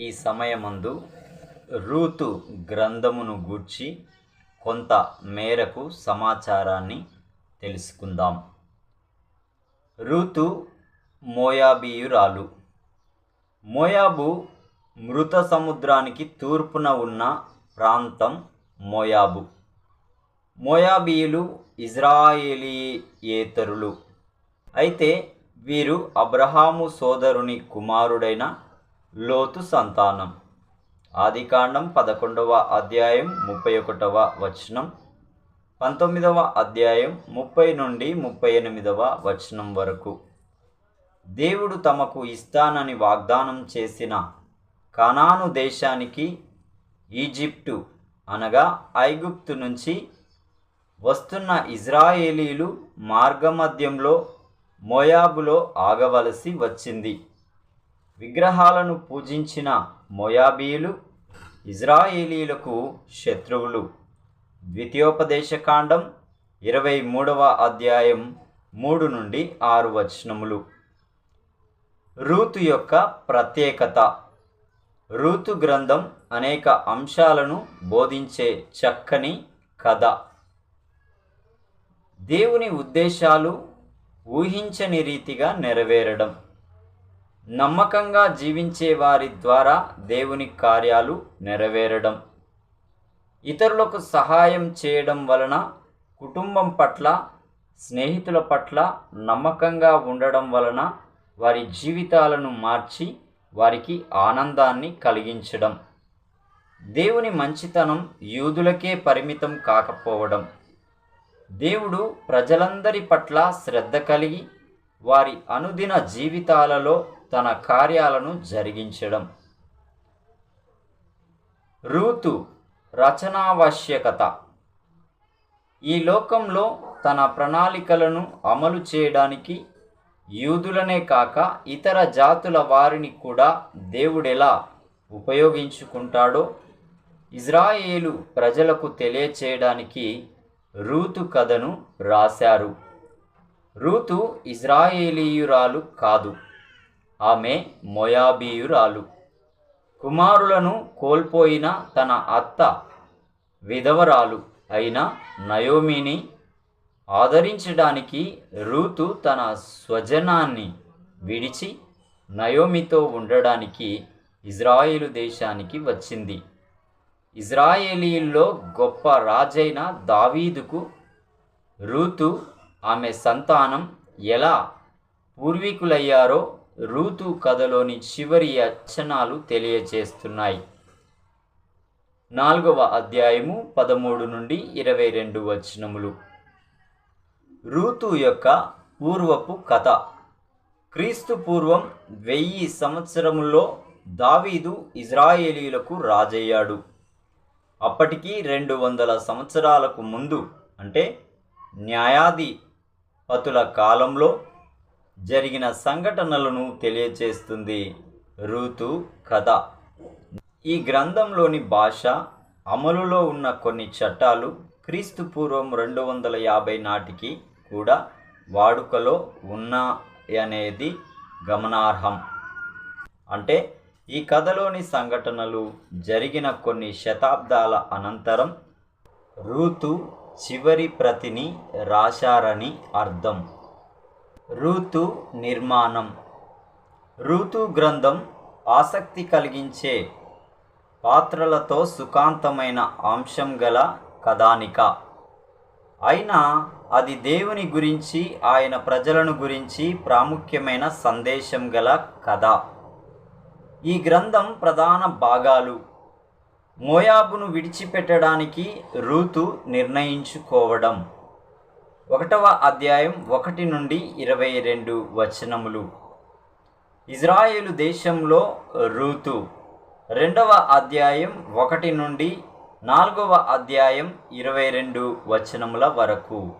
ఈ సమయమందు రూతు గ్రంథమును గూర్చి కొంత మేరకు సమాచారాన్ని తెలుసుకుందాం. రూతు మోయాబీయురాలు. మోయాబు మృత సముద్రానికి తూర్పున ఉన్న ప్రాంతం మోయాబు. మోయాబీయులు ఇజ్రాయేలియేతరులు. అయితే వీరు అబ్రహాము సోదరుని కుమారుడైన లోతు సంతానం. ఆదికాండం పదకొండవ అధ్యాయం ముప్పై ఒకటవ వచనం. పంతొమ్మిదవ అధ్యాయం ముప్పై నుండి ముప్పై ఎనిమిదవ వచనం వరకు. దేవుడు తమకు ఇస్తానని వాగ్దానం చేసిన కనాను దేశానికి ఈజిప్టు అనగా ఐగుప్తు నుంచి వస్తున్న ఇజ్రాయేలీలు మార్గమధ్యంలో మోయాబులో ఆగవలసి వచ్చింది. విగ్రహాలను పూజించిన మొయాబీలు ఇజ్రాయేలీలకు శత్రువులు. ద్వితీయోపదేశకాండం ఇరవై మూడవ అధ్యాయం మూడు నుండి ఆరు వచనములు. రూతు యొక్క ప్రత్యేకత. రూతు గ్రంథం అనేక అంశాలను బోధించే చక్కని కథ. దేవుని ఉద్దేశాలు ఊహించని రీతిగా నెరవేరడం. నమ్మకంగా జీవించే వారి ద్వారా దేవుని కార్యాలు నెరవేరడం. ఇతరులకు సహాయం చేయడం వలన కుటుంబం పట్ల స్నేహితుల పట్ల నమ్మకంగా ఉండడం వలన వారి జీవితాలను మార్చి వారికి ఆనందాన్ని కలిగించడం. దేవుని మంచితనం యూదులకే పరిమితం కాకపోవడం. దేవుడు ప్రజలందరి పట్ల శ్రద్ధ కలిగి వారి అనుదిన జీవితాలలో తన కార్యాలను జరిగించడం. రూతు రచనావశ్యకత. ఈ లోకంలో తన ప్రణాళికలను అమలు చేయడానికి యూదులనే కాక ఇతర జాతుల వారిని కూడా దేవుడెలా ఉపయోగించుకుంటాడో ఇజ్రాయేలు ప్రజలకు తెలియచేయడానికి రూతు కథను రాశారు. రూతు ఇజ్రాయేలీయురాలు కాదు. ఆమె మొయాబీయురాలు. కుమారులను కోల్పోయిన తన అత్త విధవరాలు అయిన నయోమిని ఆదరించడానికి రూతు తన స్వజనాన్ని విడిచి నయోమితో ఉండడానికి ఇజ్రాయేలు దేశానికి వచ్చింది. ఇజ్రాయేలీల్లో గొప్ప రాజైన దావీదుకు రూతు ఆమె సంతానం ఎలా పూర్వీకులయ్యారో రూతు కథలోని చివరి అచ్చనాలు తెలియజేస్తున్నాయి. నాలుగవ అధ్యాయము పదమూడు నుండి ఇరవై రెండు వచనములు. రూతు యొక్క పూర్వపు కథ. క్రీస్తు పూర్వం వెయ్యి సంవత్సరముల్లో దావీదు ఇజ్రాయేలీలకు రాజయ్యాడు. అప్పటికి రెండు వందల సంవత్సరాలకు ముందు అంటే న్యాయాధిపతుల కాలంలో జరిగిన సంఘటనలను తెలియచేస్తుంది రూతు కథ. ఈ గ్రంథంలోని భాష అమలులో ఉన్న కొన్ని చట్టాలు క్రీస్తు పూర్వం రెండు వందల యాభై నాటికి కూడా వాడుకలో ఉన్నాయనేది గమనార్హం. అంటే ఈ కథలోని సంఘటనలు జరిగిన కొన్ని శతాబ్దాల అనంతరం రూతు చివరి ప్రతిని రాశారని అర్థం. ఋతు నిర్మాణం. ఋతు గ్రంథం ఆసక్తి కలిగించే పాత్రలతో సుఖాంతమైన అంశం గల కథానిక. అయినా అది దేవుని గురించి ఆయన ప్రజలను గురించి ప్రాముఖ్యమైన సందేశం గల కథ. ఈ గ్రంథం ప్రధాన భాగాలు. మోయాబును విడిచిపెట్టడానికి ఋతు నిర్ణయించుకోవడం. ఒకటవ అధ్యాయం ఒకటి నుండి ఇరవై రెండు వచనములు. ఇజ్రాయేలు దేశంలో రూతు. రెండవ అధ్యాయం ఒకటి నుండి నాలుగవ అధ్యాయం ఇరవై రెండు వచనముల వరకు.